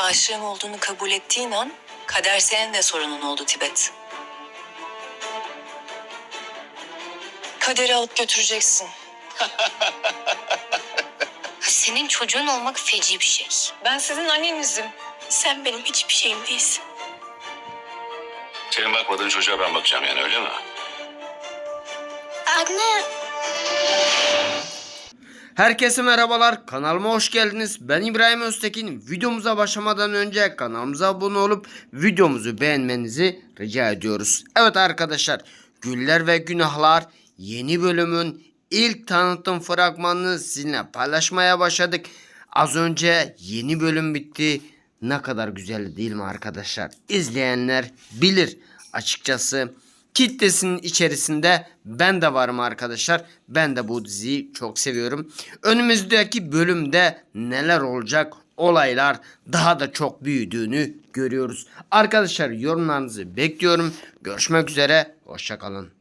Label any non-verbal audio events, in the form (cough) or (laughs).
Aşığın olduğunu kabul ettiğin an kader senin de sorunun oldu Tibet. Kaderi alıp götüreceksin. (laughs) Senin çocuğun olmak feci bir şey. Ben sizin annenizim. Sen benim hiçbir şeyim değilsin. Senin bakmadığın çocuğa ben bakacağım yani öyle mi? Anne. Herkese merhabalar. Kanalıma hoş geldiniz. Ben İbrahim Öztekin. Videomuza başlamadan önce kanalımıza abone olup videomuzu beğenmenizi rica ediyoruz. Evet arkadaşlar, Güller ve Günahlar yeni bölümün ilk tanıtım fragmanını sizinle paylaşmaya başladık. Az önce yeni bölüm bitti. Ne kadar güzel değil mi arkadaşlar? İzleyenler bilir açıkçası kitlesinin içerisinde ben de varım arkadaşlar. Ben de bu diziyi çok seviyorum. Önümüzdeki bölümde neler olacak? Olaylar daha da çok büyüdüğünü görüyoruz. Arkadaşlar yorumlarınızı bekliyorum. Görüşmek üzere. Hoşçakalın.